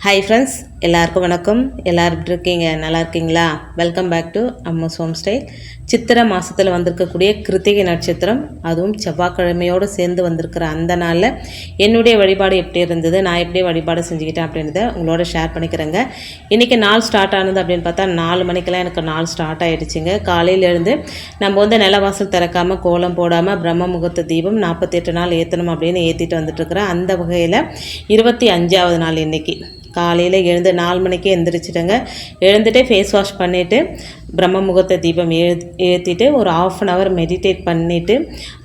Hi friends எல்லாருக்கும் வணக்கம். எல்லோரும் எப்படி இருக்கீங்க? நல்லா இருக்கீங்களா? Welcome back to Amma's home style Chithirai மாதத்தில் வந்திருக்கக்கூடிய கிருத்திகை நட்சத்திரம் அதுவும் செவ்வாய்க்கிழமையோடு சேர்ந்து வந்திருக்கிற அந்த நாளில் என்னுடைய வழிபாடு எப்படி இருந்தது நான் எப்படி வழிபாடு செஞ்சுக்கிட்டேன் அப்படின்றத உங்களோட ஷேர் பண்ணிக்கிறேங்க. இன்றைக்கி நாள் ஸ்டார்ட் ஆனது அப்படின்னு பார்த்தா நாலு மணிக்கெல்லாம் எனக்கு நாள் ஸ்டார்ட் ஆகிடுச்சிங்க காலையில் எழுந்து நம்ம வந்து நிலவாசல் திறக்காமல் கோலம் போடாமல் பிரம்ம முகூர்த்த தீபம் நாற்பத்தெட்டு நாள் ஏற்றணும் அப்படின்னு ஏற்றிட்டு வந்துட்டுருக்குறேன் அந்த வகையில் இருபத்தி அஞ்சாவது நாள் இன்றைக்கி காலையில் எழுந்து நாலு மணிக்கே எழுந்திரிச்சிட்டேங்க எழுந்துட்டு ஃபேஸ் வாஷ் பண்ணிவிட்டு பிரம்ம முகூர்த்த தீபம் ஏ ஏற்றிட்டு ஒரு ஆஃப் அன் ஹவர் மெடிடேட் பண்ணிவிட்டு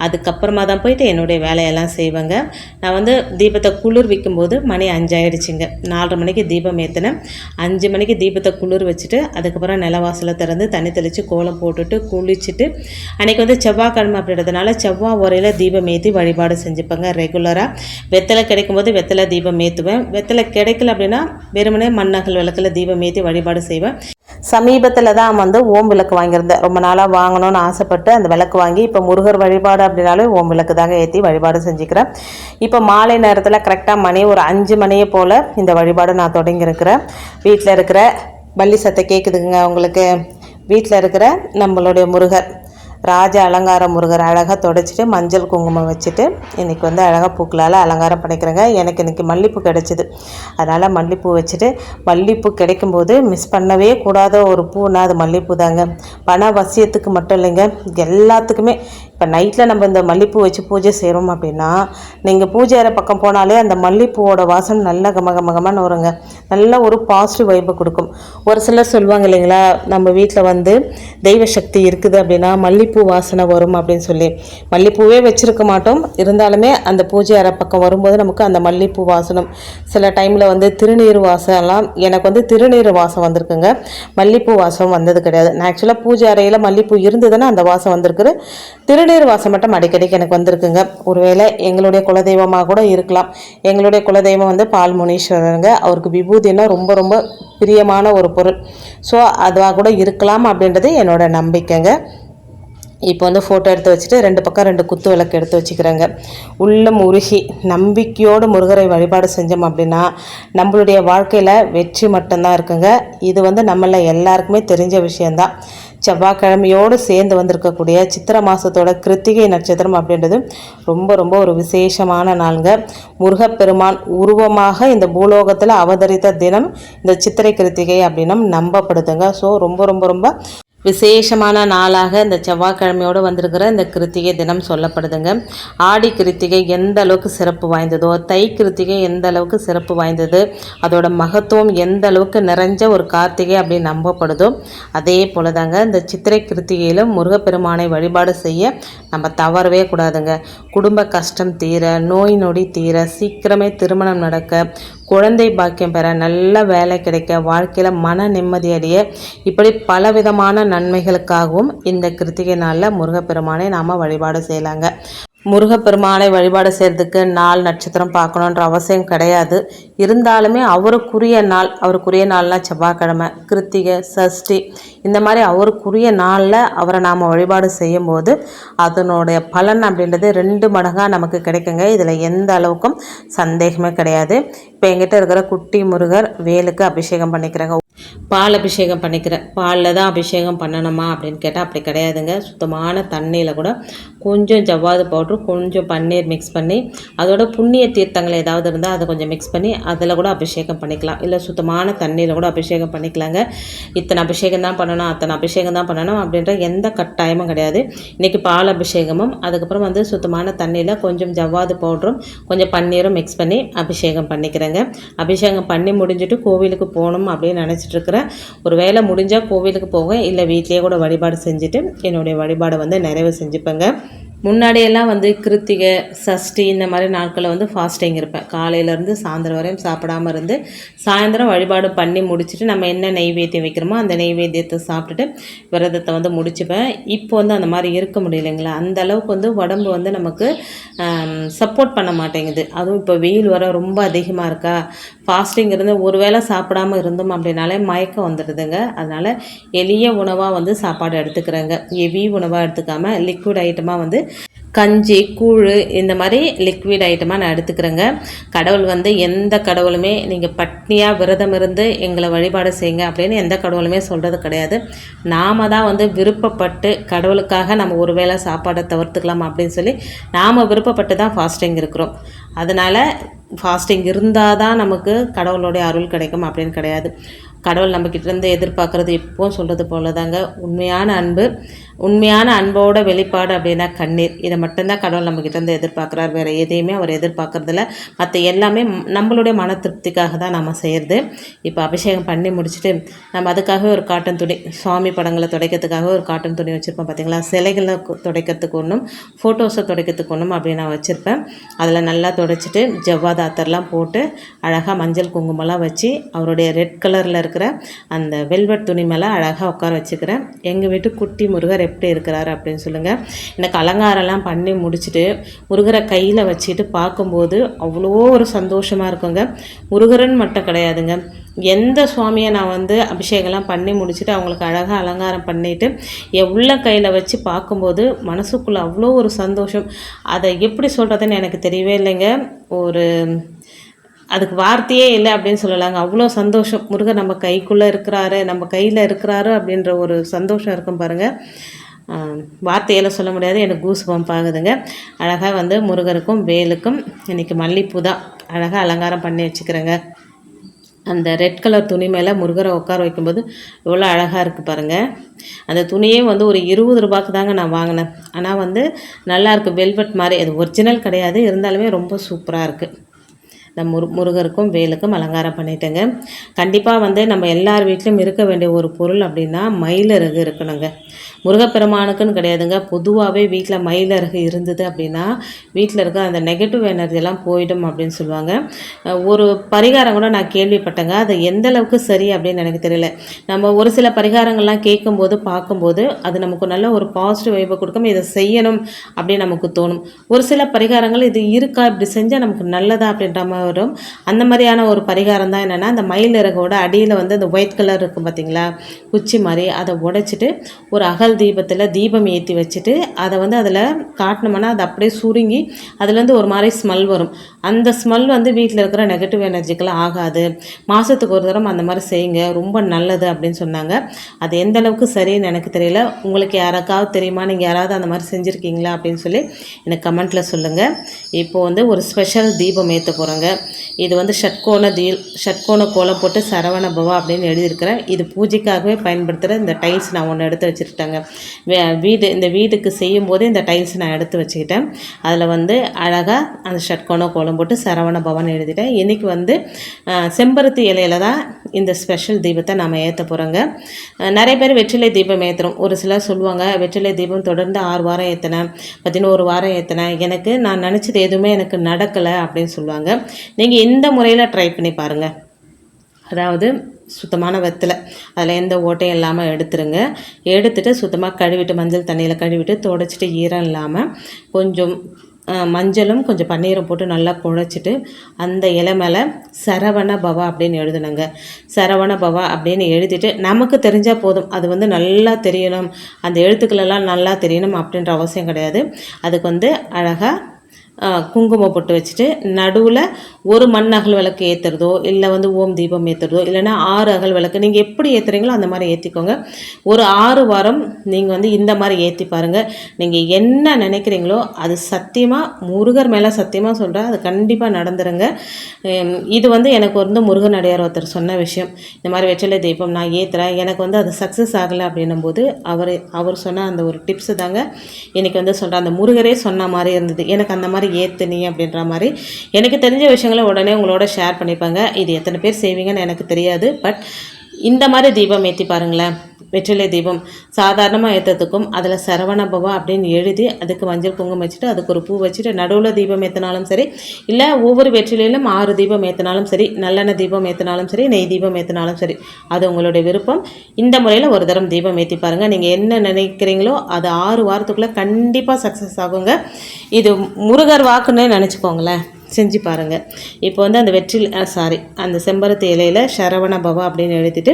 அதுக்கப்புறமா தான் போயிட்டு என்னுடைய வேலையெல்லாம் செய்வேங்க. நான் வந்து தீபத்தை குளிர் வைக்கும்போது மணி அஞ்சாயிடுச்சுங்க. நாலரை மணிக்கு தீபம் ஏற்றினேன் அஞ்சு மணிக்கு தீபத்தை குளிர் வச்சுட்டு அதுக்கப்புறம் நிலவாசலை திறந்து தண்ணி தெளித்து கோலம் போட்டுட்டு குளிச்சுட்டு அன்றைக்கி வந்து செவ்வாய்க்கிழமை அப்படின்றதுனால செவ்வாய் உரையில் தீபம் ஏற்றி வழிபாடு செஞ்சுப்பேங்க ரெகுலராக வெத்தலை கிடைக்கும்போது வெத்தலை தீபம் ஏற்றுவேன் வெத்தலை கிடைக்கல அப்படின்னா வெறுமனே மண்ணகல் விளக்கில் தீபம் ஏற்றி வழிபாடு செய்வேன். சமீபத்தில் தான் வந்து ஓம் விளக்கு வாங்கியிருந்தேன். ரொம்ப நாளாக வாங்கணும்னு ஆசைப்பட்டு அந்த விளக்கு வாங்கி இப்போ முருகர் வழிபாடு அப்படின்னாலே ஓம் விளக்கு தாங்க ஏற்றி வழிபாடு செஞ்சுக்கிறேன். இப்போ மாலை நேரத்தில் கரெக்டாக மணி ஒரு அஞ்சு மணியை போல் இந்த வழிபாடு நான் தொடங்கியிருக்கிறேன். வீட்டில் இருக்கிற பள்ளி சத்தை கேட்குதுங்க உங்களுக்கு. வீட்டில் இருக்கிற நம்மளுடைய முருகர். ராஜ அலங்கார முருகர் அழகாக தொடச்சிட்டு மஞ்சள் குங்குமம் வச்சுட்டு இன்றைக்கி வந்து அழகாக பூக்களால் அலங்காரம் பண்ணிக்கிறேங்க. எனக்கு இன்றைக்கி மல்லிப்பூ கிடச்சிது. அதனால் மல்லிப்பூ வச்சுட்டு மல்லிப்பூ கிடைக்கும்போது மிஸ் பண்ணவே கூடாத ஒரு பூனா அது மல்லிப்பூ தாங்க. பண வசியத்துக்கு மட்டும் இல்லைங்க. எல்லாத்துக்குமே இப்போ நைட்டில் நம்ம இந்த மல்லிப்பூ வச்சு பூஜை செய்கிறோம் அப்படின்னா நீங்கள் பூஜை அறை பக்கம் போனாலே அந்த மல்லிப்பூவோட வாசம் நல்ல கம வருங்க நல்ல ஒரு பாசிட்டிவ் வைப்பை கொடுக்கும். ஒரு சிலர் சொல்லுவாங்க இல்லைங்களா நம்ம வீட்டில் வந்து தெய்வ சக்தி இருக்குது அப்படின்னா மல்லிப்பூ வாசனை வரும் அப்படின்னு சொல்லி. மல்லிப்பூவே வச்சுருக்க மாட்டோம். இருந்தாலுமே அந்த பூஜை அறை பக்கம் வரும்போது நமக்கு அந்த மல்லிப்பூ வாசனம். சில டைமில் வந்து திருநீர் வாசம்லாம் எனக்கு வந்து திருநீர் வாசம் வந்திருக்குங்க. மல்லிப்பூ வாசம் வந்தது கிடையாது. நான் ஆக்சுவலாக பூஜை அறையில் மல்லிப்பூ இருந்ததுன்னா அந்த வாசம் வந்திருக்குது. திரு திருநீர் வாசம் மட்டும் அடிக்கடிக்கு எனக்கு வந்திருக்குங்க. ஒருவேளை எங்களுடைய குலதெய்வமாக கூட இருக்கலாம். எங்களுடைய குலதெய்வம் வந்து பால் முனீஸ்வரருங்க. அவருக்கு விபூதினா ரொம்ப ரொம்ப பிரியமான ஒரு பொருள். ஸோ அதுவாக கூட இருக்கலாம் அப்படின்றது என்னோட நம்பிக்கைங்க. இப்போ வந்து ஃபோட்டோ எடுத்து வச்சுட்டு ரெண்டு பக்கம் ரெண்டு குத்து விளக்கு எடுத்து வச்சுக்கிறேங்க. உள்ளம் உருகி நம்பிக்கையோடு முருகரை வழிபாடு செஞ்சோம் அப்படின்னா நம்மளுடைய வாழ்க்கையில் வெற்றி மட்டும்தான் இருக்குங்க. இது வந்து நம்மள எல்லாருக்குமே தெரிஞ்ச விஷயந்தான் செவ்வாய்க்கிழமையோடு சேர்ந்து வந்திருக்கக்கூடிய சித்திர மாதத்தோட கிருத்திகை நட்சத்திரம் அப்படின்றது ரொம்ப ரொம்ப ஒரு விசேஷமான நாளுங்க. முருகப்பெருமான் உருவமாக இந்த பூலோகத்தில் அவதரித்த தினம் இந்த சித்திரை கிருத்திகை அப்படின்னும் நம்பப்படுதுங்க. ஸோ ரொம்ப ரொம்ப ரொம்ப விசேஷமான நாளாக இந்த செவ்வாய்க்கிழமையோடு வந்திருக்கிற இந்த கிருத்திகை தினம் சொல்லப்படுதுங்க. ஆடி கிருத்திகை எந்த அளவுக்கு சிறப்பு வாய்ந்ததோ தை கிருத்திகை எந்த அளவுக்கு சிறப்பு வாய்ந்தது அதோட மகத்துவம் எந்த அளவுக்கு நிறைஞ்ச ஒரு கார்த்திகை அப்படின்னு நம்பப்படுதோ அதே போல தாங்க இந்த சித்திரை கிருத்திகையில் முருகப்பெருமானை வழிபாடு செய்ய நம்ம தவறவே கூடாதுங்க. குடும்ப கஷ்டம் தீர நோய் நொடி தீர சீக்கிரமே திருமணம் நடக்க குழந்தை பாக்கியம் பெற நல்ல வேலை கிடைக்க வாழ்க்கையில் மன நிம்மதி அடைய இப்படி பலவிதமான நன்மைகளுக்காகவும் இந்த கிருத்திகை நாளில் முருகப்பெருமானை நாம் வழிபாடு செய்யலாங்க. முருகப்பெருமானை வழிபாடு செய்கிறதுக்கு நாள் நட்சத்திரம் பார்க்கணுன்ற அவசியம் கிடையாது. இருந்தாலுமே அவருக்குரிய நாள் அவருக்குரிய நாள்னால் செவ்வாய்க்கிழமை கிருத்திகை சஷ்டி இந்த மாதிரி அவருக்குரிய நாளில் அவரை நாம் வழிபாடு செய்யும்போது அதனுடைய பலன் அப்படின்றது ரெண்டு மடங்காக நமக்கு கிடைக்குங்க. இதில் எந்த அளவுக்கும் சந்தேகமே கிடையாது. இப்போ எங்கிட்ட இருக்கிற குட்டி முருகர் வேலுக்கு அபிஷேகம் பண்ணிக்கிறேங்க. பால் அபிஷேகம் பண்ணிக்கிறேன் பாலில் தான் அபிஷேகம் பண்ணணுமா அப்படின்னு கேட்டால் அப்படி கிடையாதுங்க. சுத்தமான தண்ணியில் கூட கொஞ்சம் ஜவ்வாது பவுட்ரு கொஞ்சம் பன்னீர் மிக்ஸ் பண்ணி அதோட புண்ணிய தீர்த்தங்கள் ஏதாவது இருந்தால் அதை கொஞ்சம் மிக்ஸ் பண்ணி அதில் கூட அபிஷேகம் பண்ணிக்கலாம். இல்லை சுத்தமான தண்ணியில் கூட அபிஷேகம் பண்ணிக்கலாங்க. இத்தனை அபிஷேகம் தான் பண்ணணும். அத்தனை அபிஷேகம் தான் பண்ணணும் அப்படின்ற எந்த கட்டாயமும் கிடையாது. இன்றைக்கி பால் அபிஷேகமும் அதுக்கப்புறம் வந்து சுத்தமான தண்ணியில் கொஞ்சம் ஜவ்வாது பவுட்ரும் கொஞ்சம் பன்னீரும் மிக்ஸ் பண்ணி அபிஷேகம் பண்ணிக்கிறேங்க. அபிஷேகம் பண்ணி முடிஞ்சுட்டு கோவிலுக்கு போகணும் அப்படின்னு நினச்சிட்ருக்கிறேன் ஒரு வேலை முடிஞ்சால் கோவிலுக்கு போவேன் இல்லை வீட்லேயே கூட வழிபாடு செஞ்சுட்டு என்னுடைய வழிபாடை வந்து நிறைவு செஞ்சுப்பேங்க. முன்னாடியெல்லாம் வந்து கிருத்திகை சஷ்டி இந்த மாதிரி நாட்களில் வந்து ஃபாஸ்டிங் இருப்பேன். காலையிலேருந்து சாயந்தரம் வரையும் சாப்பிடாமல் இருந்து சாயந்தரம் வழிபாடு பண்ணி முடிச்சுட்டு நம்ம என்ன நெய்வேத்தியம் வைக்கிறோமோ அந்த நெய்வேத்தியத்தை சாப்பிட்டுட்டு விரதத்தை வந்து முடிச்சுப்பேன். இப்போ வந்து அந்த மாதிரி இருக்க முடியலைங்களா? அந்த அளவுக்கு வந்து உடம்பு வந்து நமக்கு சப்போர்ட் பண்ண மாட்டேங்குது. அதுவும் இப்போ வெயில் வர ரொம்ப அதிகமாக இருக்கா? ஃபாஸ்டிங் இருந்து ஒரு வேளை சாப்பிடாமல் இருந்தோம் அப்படின்னாலே மயக்கம் வந்துடுதுங்க. அதனால் எளிய உணவாக வந்து சாப்பாடு எடுத்துக்கிறேங்க. ஹெவி உணவாக எடுத்துக்காமல் லிக்விட் ஐட்டமாக வந்து கஞ்சி கூழ் இந்த மாதிரி லிக்விட் ஐட்டமாக நான் எடுத்துக்கிறேங்க. கடவுள் வந்து எந்த கடவுளுமே நீங்கள் பட்னியாக விரதம் இருந்து எங்களை வழிபாடு செய்யுங்க அப்படின்னு எந்த கடவுளுமே சொல்கிறது கிடையாது. நாம தான் வந்து விருப்பப்பட்டு கடவுளுக்காக நம்ம ஒரு வேளை சாப்பாடை தவிர்த்துக்கலாம் அப்படின்னு சொல்லி நாம் விருப்பப்பட்டு தான் ஃபாஸ்டிங் இருக்கிறோம். அதனால் ஃபாஸ்டிங் இருந்தால் தான் நமக்கு கடவுளுடைய அருள் கிடைக்கும் அப்படின்னு கிடையாது. கடவுள் நம்மக்கிட்டேருந்து எதிர்பார்க்குறது எப்போவும் சொல்கிறது போல தாங்க உண்மையான அன்பு. உண்மையான அன்போட வெளிப்பாடு அப்படின்னா கண்ணீர். இதை மட்டும்தான் கடவுள் நம்மக்கிட்டேருந்து எதிர்பார்க்குறாரு. வேறு எதையுமே அவர் எதிர்பார்க்குறதில்ல. மற்ற எல்லாமே நம்மளுடைய மன திருப்திக்காக தான் நம்ம செய்கிறது இப்போ அபிஷேகம் பண்ணி முடிச்சுட்டு நம்ம அதுக்காகவே ஒரு காட்டன் துணி சுவாமி படங்களை துடைக்கிறதுக்காக ஒரு காட்டன் துணி வச்சுருப்போம் பார்த்தீங்களா சிலைகளை துடைக்கிறதுக்கு ஒன்றும் ஃபோட்டோஸை துடைக்கிறதுக்கு ஒன்றும் அப்படி நான் வச்சுருப்பேன். அதில் நல்லா துடைச்சிட்டு ஜவ்வாதாத்தர்லாம் போட்டு அழகாக மஞ்சள் குங்குமம்லாம் வச்சு அவருடைய ரெட் கலரில் இருக்கிற அந்த வெல்வெட் துணி மேலே அழகாக உட்கார வச்சுக்கிறேன். எங்கள் வீட்டு குட்டி முருகர் எப்படி இருக்கிறாரு அப்படின்னு சொல்லுங்கள் எனக்கு அலங்காரம்லாம் பண்ணி முடிச்சுட்டு முருகரை கையில் வச்சுட்டு பார்க்கும்போது அவ்வளோ ஒரு சந்தோஷமாக இருக்குங்க. முருகரன் மட்டும் கிடையாதுங்க. எந்த சுவாமியை நான் வந்து அபிஷேகம்லாம் பண்ணி முடிச்சுட்டு அவங்களுக்கு அழகாக அலங்காரம் பண்ணிவிட்டு என் உள்ள கையில் வச்சு பார்க்கும்போது மனசுக்குள்ளே அவ்வளோ ஒரு சந்தோஷம். அதை எப்படி சொல்கிறதுன்னு எனக்கு தெரியவே இல்லைங்க. ஒரு அதுக்கு வார்த்தையே இல்லை அப்படின்னு சொல்லலாங்க. அவ்வளோ சந்தோஷம். முருகன் நம்ம கைக்குள்ளே இருக்கிறாரு நம்ம கையில் இருக்கிறாரு அப்படின்ற ஒரு சந்தோஷம் இருக்கும் பாருங்கள் வார்த்தையில் சொல்ல முடியாது. எனக்கு கூஸ் பம்ப் ஆகுதுங்க அழகாக வந்து முருகருக்கும் வேலுக்கும் இன்றைக்கி மல்லிப்பூ தான். அழகாக அலங்காரம் பண்ணி வச்சுக்கிறேங்க. அந்த ரெட் கலர் துணி மேலே முருகரை உட்கார வைக்கும்போது எவ்வளோ அழகாக இருக்குது பாருங்கள் அந்த துணியே வந்து ஒரு இருபது ரூபாய்க்கு தாங்க நான் வாங்கினேன். ஆனால் வந்து நல்லாயிருக்கு வெல்வெட் மாதிரி. அது ஒரிஜினல் கிடையாது. இருந்தாலுமே ரொம்ப சூப்பராக இருக்குது இந்த முரு முருகருக்கும் வேலுக்கும் அலங்காரம் பண்ணிட்டேங்க. கண்டிப்பாக வந்து நம்ம எல்லார் வீட்லேயும் இருக்க வேண்டிய ஒரு பொருள் அப்படின்னா மயிலிறகு இருக்கணுங்க. முருகப்பெருமானுக்குன்னு கிடையாதுங்க. பொதுவாகவே வீட்டில் மயிலருகு இருந்தது அப்படின்னா வீட்டில் இருக்க அந்த நெகட்டிவ் எனர்ஜி எல்லாம் போயிடும் அப்படின்னு சொல்லுவாங்க. ஒரு பரிகாரம் கூட நான் கேள்விப்பட்டேங்க. அது எந்த அளவுக்கு சரி அப்படின்னு எனக்கு தெரியல. நம்ம ஒரு சில பரிகாரங்கள்லாம் கேட்கும்போது பார்க்கும்போது அது நமக்கு நல்ல ஒரு பாசிட்டிவ் வைப்பை கொடுக்கும். இதை செய்யணும் அப்படின்னு நமக்கு தோணும். ஒரு சில பரிகாரங்கள் இது இருக்கா இப்படி செஞ்சால் நமக்கு நல்லதா அப்படின்ற மாதிரி வரும். அந்த மாதிரியான ஒரு பரிகாரம் தான் என்னென்னா அந்த மயில் இறகோட அடியில் வந்து அந்த ஒயிட் கலர் இருக்கும் பார்த்தீங்களா குச்சி மாதிரி அதை உடைச்சிட்டு ஒரு அகல் தீபத்தில் தீபம் ஏற்றி வச்சுட்டு அதை வந்து அதில் காட்டினோம்னா அது அப்படியே சுருங்கி அதுலேருந்து ஒரு மாதிரி ஸ்மெல் வரும். அந்த ஸ்மெல் வந்து வீட்டில் இருக்கிற நெகட்டிவ் எனர்ஜிக்கெல்லாம் ஆகாது. மாதத்துக்கு ஒரு தரம் அந்த மாதிரி செய்யுங்க. ரொம்ப நல்லது அப்படின்னு சொன்னாங்க. அது எந்த அளவுக்கு சரின்னு எனக்கு தெரியல. உங்களுக்கு யாருக்காவது தெரியுமா? நீங்கள் யாராவது அந்த மாதிரி செஞ்சுருக்கீங்களா? அப்படின்னு சொல்லி எனக்கு கமெண்ட்டில் சொல்லுங்கள் இப்போ வந்து ஒரு ஸ்பெஷல் தீபம் ஏற்ற போகிறோங்க இது வந்து ஷட்கோண தீ ஷட்கோண கோலம் போட்டு சரவண பவா அப்படின்னு எழுதியிருக்கிறேன். இது பூஜைக்காகவே பயன்படுத்துகிற இந்த டைல்ஸ் நான் ஒன்று எடுத்து வச்சுருக்கேங்க. வீடு இந்த வீட்டுக்கு செய்யும் போதே இந்த டைல்ஸ் நான் எடுத்து வச்சுக்கிட்டேன். அதில் வந்து அழகாக அந்த ஷட்கோணம் கோலம் போட்டு சரவண பவன் எழுதிட்டேன். இன்றைக்கி வந்து செம்பருத்தி இலையில தான் இந்த ஸ்பெஷல் தீபத்தை நாம் ஏற்ற போகிறோங்க நிறைய பேர் வெற்றிலை தீபம் ஏற்றுறோம் ஒரு சிலர் சொல்லுவாங்க வெற்றிலை தீபம் தொடர்ந்து ஆறு வாரம் ஏற்றினேன் பதினோரு வாரம் ஏற்றினேன் எனக்கு நான் நினச்சது எதுவுமே எனக்கு நடக்கலை அப்படின்னு சொல்லுவாங்க. நீங்கள் இந்த முறையில் ட்ரை பண்ணி பாருங்கள் அதாவது சுத்தமான வெத்தலை. அதில் எந்த ஓட்டையும் இல்லாமல் எடுத்துருங்க. எடுத்துட்டு சுத்தமாக கழுவிட்டு மஞ்சள் தண்ணியில் கழுவிட்டு துடைச்சிட்டு ஈரம் இல்லாமல் கொஞ்சம் மஞ்சளும் கொஞ்சம் பன்னீரும் போட்டு நல்லா குழைச்சிட்டு அந்த இலை மேலே சரவண பவா அப்படின்னு எழுதணுங்க. சரவண பவா அப்படின்னு எழுதிட்டு நமக்கு தெரிஞ்சால் போதும். அது வந்து நல்லா தெரியணும். அந்த எழுத்துக்களெல்லாம் நல்லா தெரியணும் அப்படின்ற அவசியம் கிடையாது. அதுக்கு வந்து அழகாக குங்குமம் பொட்டு வச்சுட்டு நடுவில் ஒரு மண் அகல் விளக்கு ஏற்றுறதோ இல்லை வந்து ஓம் தீபம் ஏற்றுறதோ இல்லைன்னா ஆறு அகல் விளக்கு நீங்கள் எப்படி ஏற்றுறீங்களோ அந்த மாதிரி ஏற்றிக்கோங்க ஒரு ஆறு வாரம் நீங்கள் வந்து இந்த மாதிரி ஏற்றி பாருங்கள் நீங்கள் என்ன நினைக்கிறீங்களோ அது சத்தியமாக முருகர் மேலே சத்தியமாக சொல்கிறேன் அது கண்டிப்பாக நடந்துருங்க. இது வந்து எனக்கு வந்து முருகன் அடையார் ஒருத்தர் சொன்ன விஷயம். இந்த மாதிரி வெற்றிலை தீபம் நான் ஏற்றுறேன் எனக்கு வந்து அது சக்ஸஸ் ஆகலை அப்படின்னும் போது அவர் அவர் சொன்ன அந்த ஒரு டிப்ஸு தாங்க. எனக்கு வந்து சொல்கிறேன் அந்த முருகரே சொன்ன மாதிரி இருந்தது. எனக்கு அந்த மாதிரி ஏற்றுனி அப்படின்ற மாதிரி எனக்கு தெரிஞ்ச விஷயங்களை உடனே உங்களோட ஷேர் பண்ணிப்பாங்க. இது எத்தனை பேர் செய்வீங்கன்னு எனக்கு தெரியாது. பட் இந்த மாதிரி தீபம் ஏற்றி பாருங்களேன். வெற்றிலை தீபம். சாதாரணமாக ஏற்றுறதுக்கும் அதில் சரவணபவா அப்படின்னு எழுதி அதுக்கு மஞ்சள் குங்குமம் வச்சுட்டு அதுக்கு ஒரு பூ வச்சுட்டு நடுவில் தீபம் ஏற்றினாலும் சரி இல்லை ஒவ்வொரு வெற்றிலையிலும் ஆறு தீபம் ஏற்றினாலும் சரி நல்லெண்ணெய் தீபம் ஏற்றினாலும் சரி நெய் தீபம் ஏற்றினாலும் சரி அது உங்களுடைய விருப்பம். இந்த முறையில் ஒரு தரம் தீபம் ஏற்றி பாருங்கள் நீங்கள் என்ன நினைக்கிறீங்களோ அது ஆறு வாரத்துக்குள்ளே கண்டிப்பாக சக்ஸஸ் ஆகுங்க. இது முருகர் வாக்குன்னே நினச்சிக்கோங்களேன். செஞ்சு பாருங்கள் இப்போ வந்து அந்த வெற்றில் சாரி அந்த செம்பருத்தி இலையில் சரவண பவா அப்படின்னு எழுதிட்டு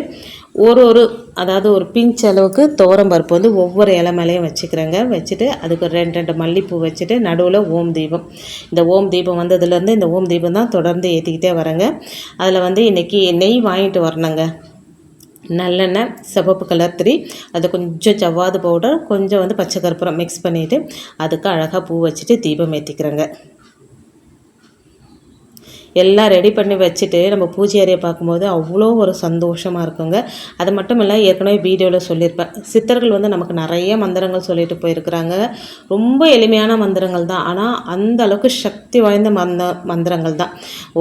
ஒரு ஒரு அதாவது ஒரு பிஞ்ச் அளவுக்கு துவரம் பருப்பு வந்து ஒவ்வொரு இலை மேலேயும் வச்சுக்கிறேங்க. வச்சுட்டு அதுக்கு ஒரு ரெண்டு ரெண்டு மல்லிப்பூ வச்சுட்டு நடுவில் ஓம் தீபம். இந்த ஓம் தீபம் வந்ததுலேருந்து இந்த ஓம் தீபம் தான் தொடர்ந்து ஏற்றிக்கிட்டே வரேங்க. அதில் வந்து இன்றைக்கி நெய் வாங்கிட்டு வரணுங்க. நல்லெண்ணெய் சிவப்பு கலர் திரி அது கொஞ்சம் ஜவ்வாது பவுடர் கொஞ்சம் வந்து பச்சை கற்பூரம் மிக்ஸ் பண்ணிவிட்டு அதுக்கு அழகாக பூ வச்சுட்டு தீபம் ஏற்றிக்கிறேங்க எல்லாம் ரெடி பண்ணி வச்சுட்டு நம்ம பூஜை அறையை பார்க்கும்போது அவ்வளோ ஒரு சந்தோஷமாக இருக்குங்க. அது மட்டும் இல்லை ஏற்கனவே வீடியோவில் சொல்லியிருப்பேன். சித்தர்கள் வந்து நமக்கு நிறைய மந்திரங்கள் சொல்லிட்டு போயிருக்கிறாங்க. ரொம்ப எளிமையான மந்திரங்கள் தான். ஆனால் அந்த அளவுக்கு சக்தி வாய்ந்த மந்த மந்திரங்கள் தான்.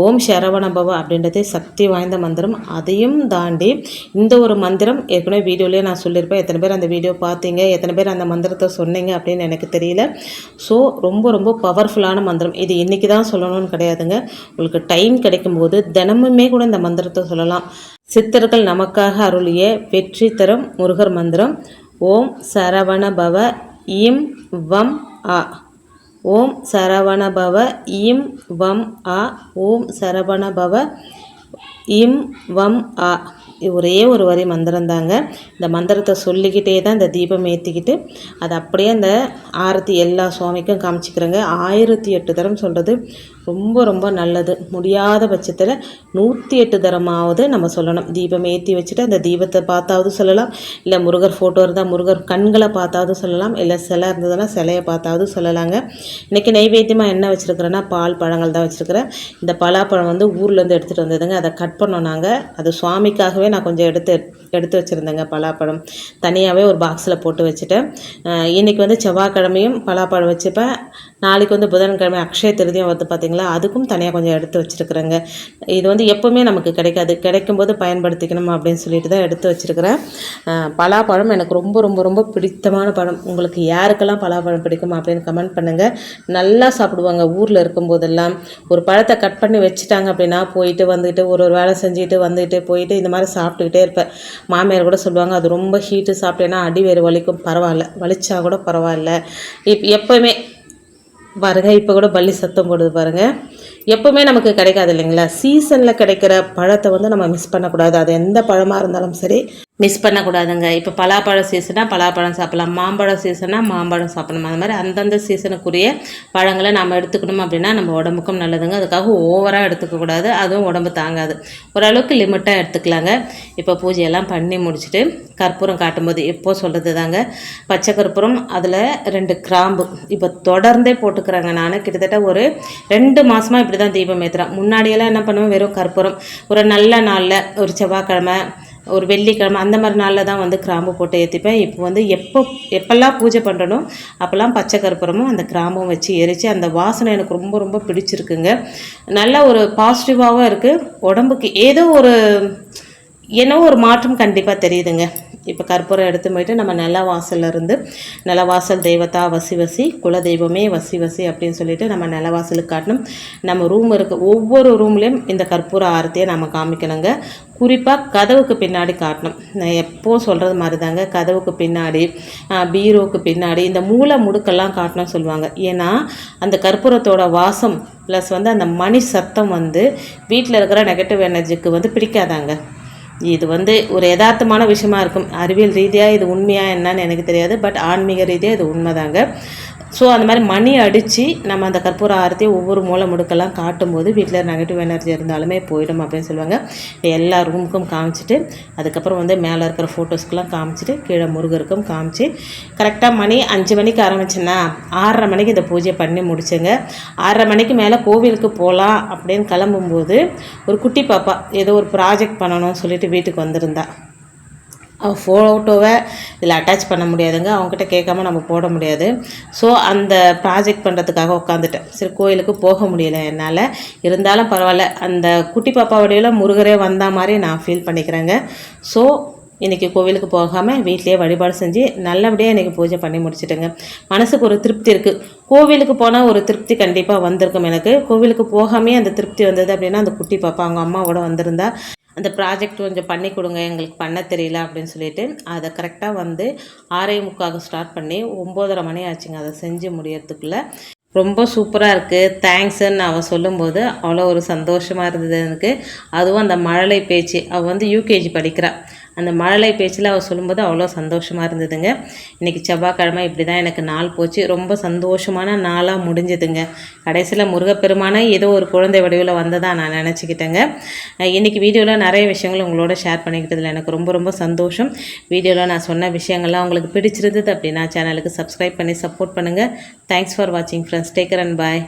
ஓம் சரவண பவ அப்படின்றதே சக்தி வாய்ந்த மந்திரம். அதையும் தாண்டி இந்த ஒரு மந்திரம் ஏற்கனவே வீடியோலேயே நான் சொல்லியிருப்பேன். எத்தனை பேர் அந்த வீடியோ பார்த்தீங்க? எத்தனை பேர் அந்த மந்திரத்தை சொன்னீங்க அப்படின்னு எனக்கு தெரியல. ஸோ ரொம்ப ரொம்ப பவர்ஃபுல்லான மந்திரம். இது இன்றைக்கி தான் சொல்லணும்னு கிடையாதுங்க. உங்களுக்கு டைம் கிடைக்கும்போது தினமுமே கூட இந்த மந்திரத்தை சொல்லலாம். சித்தர்கள் நமக்காக அருளிய வெற்றி தரும் முருகர் மந்திரம். ஓம் சரவண பவ இம் வம் ஆ. ஓம் சரவண பவ இம் வம் ஆ. ஓம் சரவண பவ இம் வம் ஆ. ஒரே ஒரு வரி மந்திரம் தாங்க. இந்த மந்திரத்தை சொல்லிக்கிட்டே தான் இந்த தீபம் ஏற்றிக்கிட்டு அதை அப்படியே அந்த ஆரத்தி எல்லா சுவாமிக்கும் காமிச்சிக்கிறேங்க. ஆயிரத்தி எட்டு தரம் சொல்கிறது ரொம்ப ரொம்ப நல்லது. முடியாத பட்சத்தில் நூற்றி எட்டு தரமாவது நம்ம சொல்லணும். தீபம் ஏற்றி வச்சுட்டு அந்த தீபத்தை பார்த்தாவது சொல்லலாம். இல்லை முருகர் ஃபோட்டோ இருந்தால் முருகர் கண்களை பார்த்தாவது சொல்லலாம். இல்லை சிலை இருந்ததுன்னா சிலையை பார்த்தாவது சொல்லலாங்க. இன்றைக்கி நைவேத்தியமாக என்ன வச்சுருக்கிறேன்னா பால் பழங்கள் தான் வச்சுருக்கிறேன். இந்த பலாப்பழம் வந்து ஊர்லேருந்து எடுத்துகிட்டு வந்ததுங்க. அதை கட் பண்ணோம் நாங்கள் அது சுவாமிக்காகவே நான் கொஞ்சம் எடுத்து எடுத்து வச்சுருந்தேங்க பலாப்பழம். தனியாகவே ஒரு பாக்ஸில் போட்டு வச்சுட்டேன். இன்றைக்கி வந்து செவ்வாய்க்கிழமையும் பலாப்பழம் வச்சுப்பேன். நாளைக்கு வந்து புதன்கிழமை அக்ஷய திருதியும் வந்து பார்த்திங்களா அதுக்கும் தனியாக கொஞ்சம் எடுத்து வச்சுருக்குறேங்க. இது வந்து எப்போவுமே நமக்கு கிடைக்காது. கிடைக்கும்போது பயன்படுத்திக்கணும் அப்படின்னு சொல்லிட்டு தான் எடுத்து வச்சுருக்கிறேன். பலாப்பழம் எனக்கு ரொம்ப ரொம்ப ரொம்ப பிடித்தமான பழம். உங்களுக்கு யாருக்கெல்லாம் பலாப்பழம் பிடிக்கும் அப்படின்னு கமெண்ட் பண்ணுங்கள் நல்லா சாப்பிடுவாங்க. ஊரில் இருக்கும்போதெல்லாம். ஒரு பழத்தை கட் பண்ணி வச்சுட்டாங்க அப்படின்னா போயிட்டு வந்துட்டு ஒரு ஒரு வேலை செஞ்சுட்டு வந்துட்டு போயிட்டு இந்த மாதிரி சாப்பிட்டுக்கிட்டே இருப்பேன். மாமியார் கூட சொல்லுவாங்க அது ரொம்ப ஹீட்டு சாப்பிட்டேன்னா அடி வேறு வலிக்கும். பரவாயில்ல. வலிச்சா கூட பரவாயில்ல. இப் எப்போவுமே பாருங்கள் இப்போ கூட பள்ளி சத்தம் போடுது பாருங்கள் எப்போவுமே நமக்கு கிடைக்காது இல்லைங்களா? சீசனில் கிடைக்கிற பழத்தை வந்து நம்ம மிஸ் பண்ணக்கூடாது. அது எந்த பழமாக இருந்தாலும் சரி மிஸ் பண்ணக்கூடாதுங்க. இப்போ பலாப்பழம் சீசனாக பலாப்பழம் சாப்பிடலாம். மாம்பழம் சீசனாக மாம்பழம் சாப்பிடணும். அந்த மாதிரி அந்தந்த சீசனுக்குரிய பழங்களை நம்ம எடுத்துக்கணும் அப்படின்னா நம்ம உடம்புக்கும் நல்லதுங்க. அதுக்காக ஓவராக எடுத்துக்கக்கூடாது. அதுவும் உடம்பு தாங்காது. ஓரளவுக்கு லிமிட்டாக எடுத்துக்கலாங்க. இப்போ பூஜையெல்லாம் பண்ணி முடிச்சுட்டு கற்பூரம் காட்டும்போது எப்போ சொல்கிறது தாங்க பச்சை கற்பூரம் அதில் ரெண்டு கிராம்பு. இப்போ தொடர்ந்தே போட்டுக்கிறாங்க நான். கிட்டத்தட்ட ஒரு ரெண்டு மாதமாக இப்படி தான் தீபம் ஏற்றுறேன் முன்னாடியெல்லாம் என்ன பண்ணுவேன்? வெறும் கற்பூரம். ஒரு நல்ல நாளில் ஒரு செவ்வாய்க்கிழமை ஒரு வெள்ளிக்கிழமை அந்த மாதிரி நாளில் தான் வந்து கிராம்பு போட்டு ஏற்றிப்பேன் இப்போ வந்து எப்போ எப்போல்லாம் பூஜை பண்ணுறனோ அப்போல்லாம் பச்சை கற்பூரமும் அந்த கிராம்பும் வச்சு எரித்து அந்த வாசனை எனக்கு ரொம்ப ரொம்ப பிடிச்சிருக்குங்க. நல்ல ஒரு பாசிட்டிவாகவும் இருக்குது உடம்புக்கு ஏதோ ஒரு என்ன ஒரு மாற்றம் கண்டிப்பாக தெரியுதுங்க. இப்போ கற்பூரம் எடுத்து போயிட்டு நம்ம நில வாசல்லேருந்து நிலவாசல் தெய்வத்தா வசி வசி குல தெய்வமே வசி வசி அப்படின்னு சொல்லிட்டு நம்ம நிலவாசலுக்கு காட்டணும். நம்ம ரூம் இருக்க ஒவ்வொரு ரூம்லேயும் இந்த கற்பூர ஆரத்தியை நம்ம காமிக்கணுங்க. குறிப்பாக கதவுக்கு பின்னாடி காட்டணும். நான் எப்போ சொல்கிறது மாதிரி தாங்க கதவுக்கு பின்னாடி பீரோவுக்கு பின்னாடி இந்த மூளை முடுக்கெல்லாம் காட்டணும்னு சொல்லுவாங்க. ஏன்னா அந்த கற்பூரத்தோட வாசம் ப்ளஸ் வந்து அந்த மணி சத்தம் வந்து வீட்டில் இருக்கிற நெகட்டிவ் எனர்ஜிக்கு வந்து பிடிக்காதாங்க. இது வந்து ஒரு யதார்த்தமான விஷயமா இருக்கும். அறிவியல் ரீதியாக இது உண்மையாக என்னன்னு எனக்கு தெரியாது. பட் ஆன்மீக ரீதியாக இது உண்மைதாங்க. ஸோ அந்த மாதிரி மணி அடித்து நம்ம அந்த கற்பூர ஆரத்தையும் ஒவ்வொரு மூளை முடுக்கெல்லாம் காட்டும்போது வீட்டில் நெகட்டிவ் எனர்ஜி இருந்தாலுமே போயிடும் அப்படின்னு சொல்லுவாங்க. எல்லா ரூமுக்கும் காமிச்சிட்டு அதுக்கப்புறம் வந்து மேலே இருக்கிற ஃபோட்டோஸ்க்கெலாம் காமிச்சிட்டு கீழே முருகருக்கும் காமிச்சு கரெக்டாக மணி அஞ்சு மணிக்கு ஆரம்பிச்சேன்னா ஆறரை மணிக்கு இந்த பூஜை பண்ணி முடிச்சேங்க. ஆறரை மணிக்கு மேலே கோவிலுக்கு போகலாம் அப்படின்னு கிளம்பும்போது ஒரு குட்டி பாப்பா ஏதோ ஒரு ப்ராஜெக்ட் பண்ணணும்னு சொல்லிட்டு வீட்டுக்கு வந்திருந்தா. ஃபோட்டோவை இதில் அட்டாச் பண்ண முடியாதுங்க. அவங்ககிட்ட கேட்காம நம்ம போட முடியாது. ஸோ அந்த ப்ராஜெக்ட் பண்ணுறதுக்காக உட்காந்துட்டேன் சரி கோயிலுக்கு போக முடியல என்னால். இருந்தாலும் பரவாயில்ல. அந்த குட்டி பாப்பாவுடையில முருகரே வந்த மாதிரி நான் ஃபீல் பண்ணிக்கிறேங்க. ஸோ இன்றைக்கி கோவிலுக்கு போகாமல் வீட்டிலேயே வழிபாடு செஞ்சு நல்லபடியாக இன்றைக்கி பூஜை பண்ணி முடிச்சிட்டேங்க. மனசுக்கு ஒரு திருப்தி இருக்குது கோவிலுக்கு போனால் ஒரு திருப்தி கண்டிப்பாக வந்திருக்கும் எனக்கு. கோவிலுக்கு போகாமே அந்த திருப்தி வந்தது அப்படின்னா அந்த குட்டி பாப்பா அவங்க அம்மாவோட வந்திருந்தா அந்த ப்ராஜெக்ட் கொஞ்சம் பண்ணி கொடுங்க எங்களுக்கு பண்ண தெரியல அப்படின்னு சொல்லிட்டு அதை கரெக்டாக வந்து ஆறே முக்காக ஸ்டார்ட் பண்ணி ஒம்போதரை மணி ஆச்சுங்க அதை செஞ்சு முடியறதுக்குள்ளே. ரொம்ப சூப்பராக இருக்குது தேங்க்ஸுன்னு அவள் சொல்லும்போது அவ்வளோ ஒரு சந்தோஷமாக இருந்தது எனக்கு. அதுவும் அந்த மழலை பேச்சு. அவள் வந்து யூகேஜி படிக்கிறாள் அந்த மழலை பேச்சில் அவர் சொல்லும்போது அவ்வளோ சந்தோஷமாக இருந்ததுங்க. இன்றைக்கி செவ்வாய்க்கிழமை இப்படி தான் எனக்கு நாள் போச்சு. ரொம்ப சந்தோஷமான நாளாக முடிஞ்சுதுங்க. கடைசியில் முருகப்பெருமானை ஏதோ ஒரு குழந்தை வடிவில் வந்ததாக நான் நினச்சிக்கிட்டேங்க. இன்றைக்கி வீடியோவில் நிறைய விஷயங்கள் உங்களோட ஷேர் பண்ணிக்கிட்டதில் எனக்கு ரொம்ப ரொம்ப சந்தோஷம். வீடியோவில் நான் சொன்ன விஷயங்கள்லாம் உங்களுக்கு பிடிச்சிருந்தது அப்படின்னா சேனலுக்கு சப்ஸ்கிரைப் பண்ணி சப்போர்ட் பண்ணுங்கள் தேங்க்ஸ் ஃபார் வாட்சிங் friends take care and bye